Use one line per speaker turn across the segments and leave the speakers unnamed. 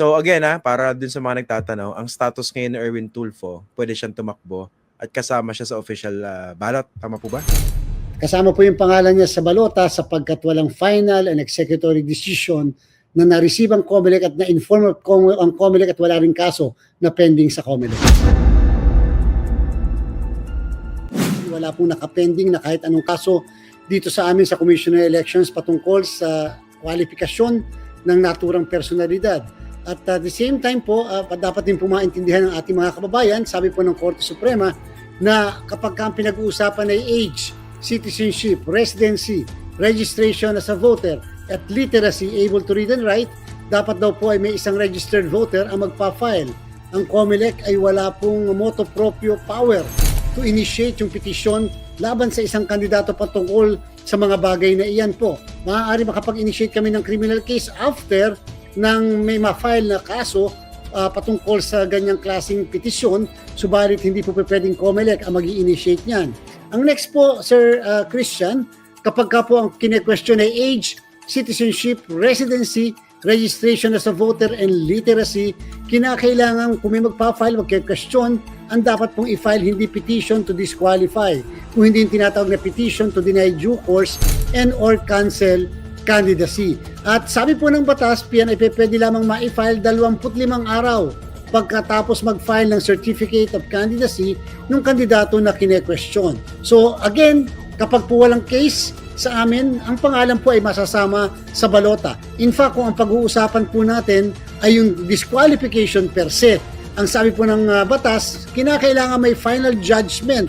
So again ha, para dun sa mga nagtatanong, ang status ngayon ni Erwin Tulfo, pwede siyang tumakbo at kasama siya sa official ah, ballot. Tama po ba?
Kasama po yung pangalan niya sa balota sapagkat walang final and executory decision na na-receive ang COMELEC at na-inform ang COMELEC at wala rin kaso na pending sa COMELEC. Wala pong nakapending na kahit anong kaso dito sa amin sa Commissioner Elections patungkol sa kwalifikasyon ng naturang personalidad. At at the same time po, ah, dapat din po maintindihan ng ating mga kababayan, sabi po ng Korte Suprema, na kapag ka ang pinag-uusapan ay age, citizenship, residency, registration as a voter, at literacy, able to read and write, dapat daw po ay may isang registered voter ang magpa-file. Ang COMELEC ay wala pong moto proprio power to initiate yung petition laban sa isang kandidato patungkol sa mga bagay na iyan po. Maaari makapag-initiate kami ng criminal case after nang may ma-file na kaso ah, patungkol sa ganyang klaseng petisyon, subalit hindi po pwedeng COMELEC ang mag initiate niyan. Ang next po, Sir ah, Christian, kapag ka po ang kine-question ay age, citizenship, residency, registration as a voter, and literacy, kinakailangan kung may magpa-file, magka-question, ang dapat pong i-file hindi petition to disqualify, kung hindi yung tinatawag na petition to deny due course and or cancel candidacy. At sabi po ng batas, PNI pwede lamang ma-file 25 araw pagkatapos mag-file ng Certificate of Candidacy ng kandidato na kine-question. So again, kapag po walang case sa amin, ang pangalan po ay masasama sa balota. In fact, kung ang pag-uusapan po natin ay yung disqualification per se, ang sabi po ng ah, batas, kinakailangan may final judgment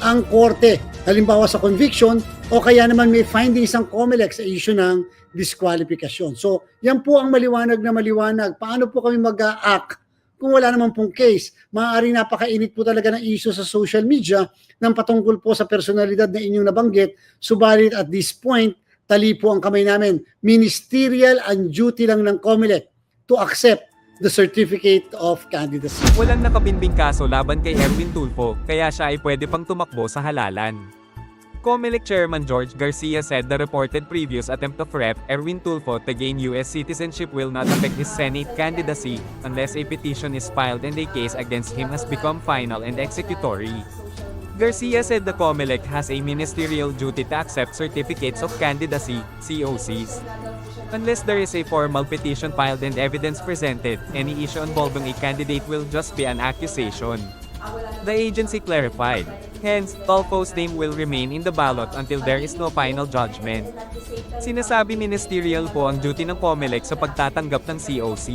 ang korte. Halimbawa sa conviction o kaya naman may findings ang COMELEC sa issue ng disqualification. So, yan po ang maliwanag na maliwanag. Paano po kami mag-act kung wala naman pong case? Maaaring napakainit po talaga ng issue sa social media ng patungkol po sa personalidad na inyong nabanggit. Subalit at this point, tali po ang kamay namin. Ministerial and duty lang ng COMELEC to accept the certificate of candidacy.
Walang nakabinbing kaso laban kay Erwin Tulfo, kaya siya ay pwede pang tumakbo sa halalan. COMELEC Chairman George Garcia said the reported previous attempt of Rep. Erwin Tulfo to gain U.S. citizenship will not affect his Senate candidacy unless a petition is filed and a case against him has become final and executory. Garcia said the COMELEC has a ministerial duty to accept certificates of candidacy, COCs. Unless there is a formal petition filed and evidence presented, any issue involving a candidate will just be an accusation. The agency clarified. Hence, Tulfo's name will remain in the ballot until there is no final judgment. Sinasabi ministerial po ang duty ng COMELEC sa pagtatanggap ng COC.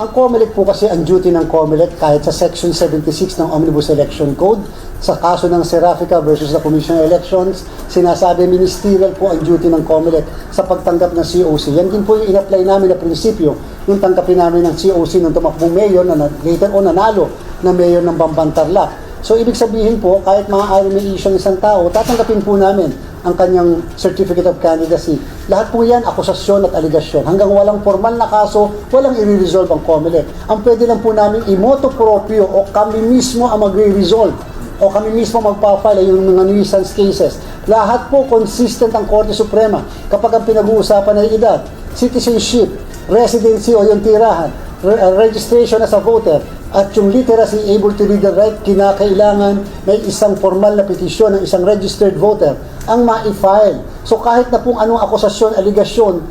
Ang COMELEC po kasi ang duty ng COMELEC kahit sa Section 76 ng Omnibus Election Code, sa kaso ng Serafica versus the Commission on Elections, sinasabi ministerial po ang duty ng COMELEC sa pagtanggap ng COC. Yan din po yung in-apply namin na prinsipyo nung tanggapin namin ng COC ng tumakbong mayor na- later on nanalo na mayor ng Bambantarlac. So ibig sabihin po, kahit maaari may issue ng isang tao, tatanggapin po namin ang kanyang Certificate of Candidacy. Lahat po yan, akusasyon at aligasyon. Hanggang walang formal na kaso, walang i-resolve ang COMELEC. Ang pwede lang po namin imoto proprio o kami mismo ang magre-resolve o kami mismo magpa-file yung mga nuisance cases. Lahat po consistent ang Korte Suprema kapag ang pinag-uusapan ay edad, citizenship, residency o yung tirahan, re- registration as a voter, at yung literacy able to read and write, kinakailangan may isang formal na petisyon ng isang registered voter ang ma-file. So kahit na pong anong akusasyon, aligasyon,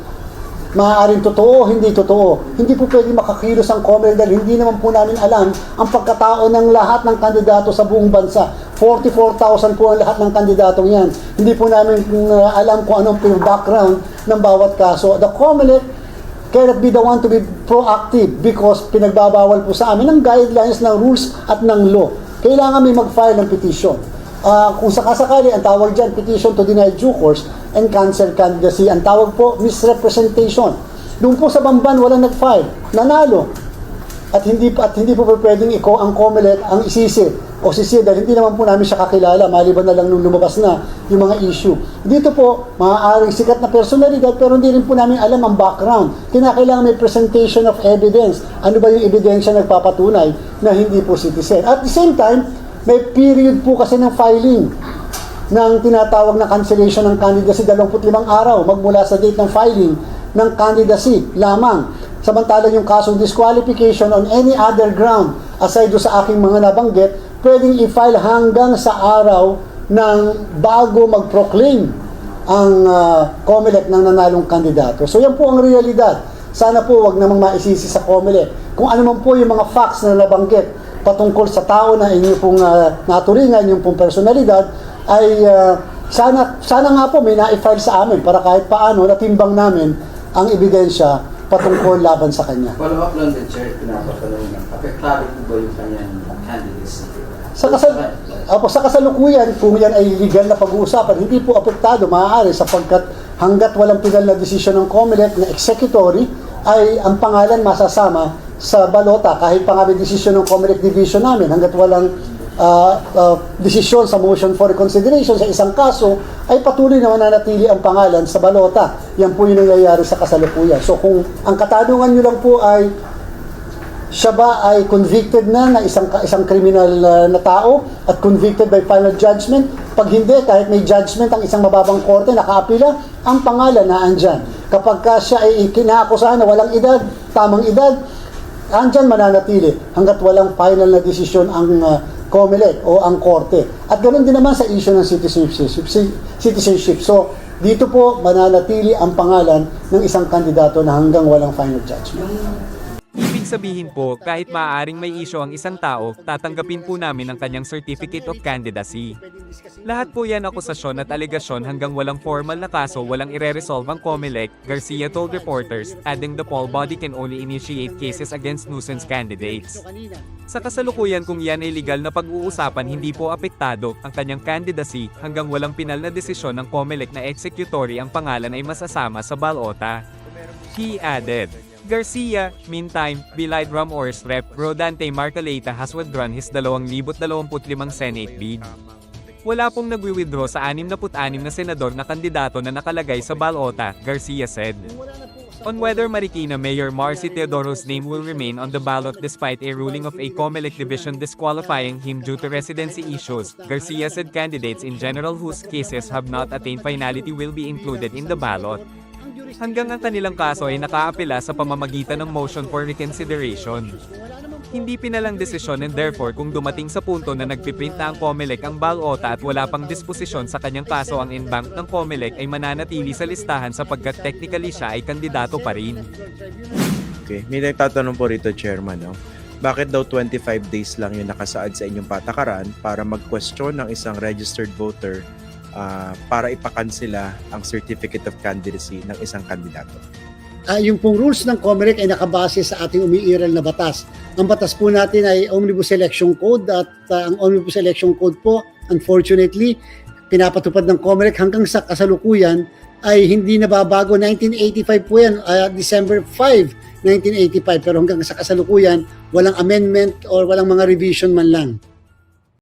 maaaring totoo hindi totoo. Hindi po pwede makakilos ang COMELEC dahil hindi naman po namin alam ang pagkatao ng lahat ng kandidato sa buong bansa. 44,000 po ang lahat ng kandidatong yan. Hindi po namin uh, alam kung anong background ng bawat kaso. The COMELEC cannot be the one to be proactive because pinagbabawal po sa amin ng guidelines ng rules at ng law. Kailangan may mag-file ng petition. Ah, kung sakasakali, ang tawag dyan, petition to deny due course and cancel candidacy. Ang tawag po, misrepresentation. Doon po sa Bamban, walang nag-file. Nanalo. At hindi at hindi po pwedeng iko ang COMELEC ang isisi o sisi dahil hindi naman po namin siya kakilala maliban na lang nung lumabas na yung mga issue. Dito po, maaaring sikat na personalidad pero hindi rin po namin alam ang background. Kinakailangan may presentation of evidence. Ano ba yung ebidensya nagpapatunay na hindi po citizen. At the same time, may period po kasi ng filing ng tinatawag na cancellation ng candidacy 25 araw magmula sa date ng filing ng candidacy lamang. Samantalang yung kasong disqualification on any other ground aside do sa aking mga nabanggit, pwedeng i-file hanggang sa araw ng bago mag-proclaim ang uh, COMELEC ng nanalong kandidato. So yan po ang realidad. Sana po wag namang maisisi sa COMELEC. Kung ano man po yung mga facts na nabanggit patungkol sa tao na inyo pong uh, naturingan, yung pong personalidad, ay uh, sana, sana nga po may na-file sa amin para kahit paano natimbang namin ang ebidensya patungkol laban sa kanya.
Follow up lang din, Chair, pinapatanong lang. Apektado po ba yung kanyang candidacy?
Sa, kasal, Apo, sa kasalukuyan, kung yan ay legal na pag-uusapan, hindi po apektado, maaari sapagkat hanggat walang pinal na desisyon ng COMELEC na executory, ay ang pangalan masasama sa balota kahit pa nga may desisyon ng COMELEC division namin hanggat walang uh, uh, desisyon sa motion for reconsideration sa isang kaso ay patuloy na mananatili ang pangalan sa balota. Yan po yung nangyayari sa kasalukuyan. So kung ang katanungan nyo lang po ay siya ba ay convicted na na isang isang criminal uh, na tao at convicted by final judgment? Pag hindi, kahit may judgment ang isang mababang korte, nakaapila, ang pangalan na andyan. Kapag ka siya ay kinaakusahan na walang edad, tamang edad, andyan mananatili hanggat walang final na desisyon ang uh, COMELEC o ang korte. At ganoon din naman sa issue ng citizenship. citizenship. So, dito po mananatili ang pangalan ng isang kandidato na hanggang walang final judgment.
Sabihin po, kahit maaaring may issue ang isang tao, tatanggapin po namin ang kanyang Certificate of Candidacy. Lahat po yan akusasyon at alegasyon hanggang walang formal na kaso walang ire-resolve ang COMELEC, Garcia told reporters, adding the poll body can only initiate cases against nuisance candidates. Sa kasalukuyan kung yan ay legal na pag-uusapan hindi po apektado ang kanyang candidacy hanggang walang pinal na desisyon ng COMELEC na executory ang pangalan ay masasama sa balota. He added. Garcia, meantime, belied Ramores Rep. Rodante Marcaleta has withdrawn his 2025 Senate bid. Wala pong nagwi-withdraw sa 66 na senador na kandidato na nakalagay sa balota, Garcia said. On whether Marikina Mayor Marcy Teodoro's name will remain on the ballot despite a ruling of a COMELEC division disqualifying him due to residency issues, Garcia said candidates in general whose cases have not attained finality will be included in the ballot. Hanggang ang kanilang kaso ay nakaapela sa pamamagitan ng motion for reconsideration. Hindi pinalang desisyon and therefore kung dumating sa punto na nagpiprint na ang COMELEC ang balota at wala pang disposisyon sa kanyang kaso ang in-bank ng COMELEC ay mananatili sa listahan sapagkat technically siya ay kandidato pa rin.
Okay. May nagtatanong po rito, Chairman, no? Bakit daw 25 days lang yung nakasaad sa inyong patakaran para mag-question ng isang registered voter ah, para ipakansela ang certificate of candidacy ng isang kandidato?
Ah, yung pong rules ng COMELEC ay nakabase sa ating umiiral na batas. Ang batas po natin ay Omnibus Election Code at ah, ang Omnibus Election Code po, unfortunately, pinapatupad ng COMELEC hanggang sa kasalukuyan ay hindi nababago. 1985 po yan, ah, December 5, 1985. Pero hanggang sa kasalukuyan, walang amendment or walang mga revision man lang.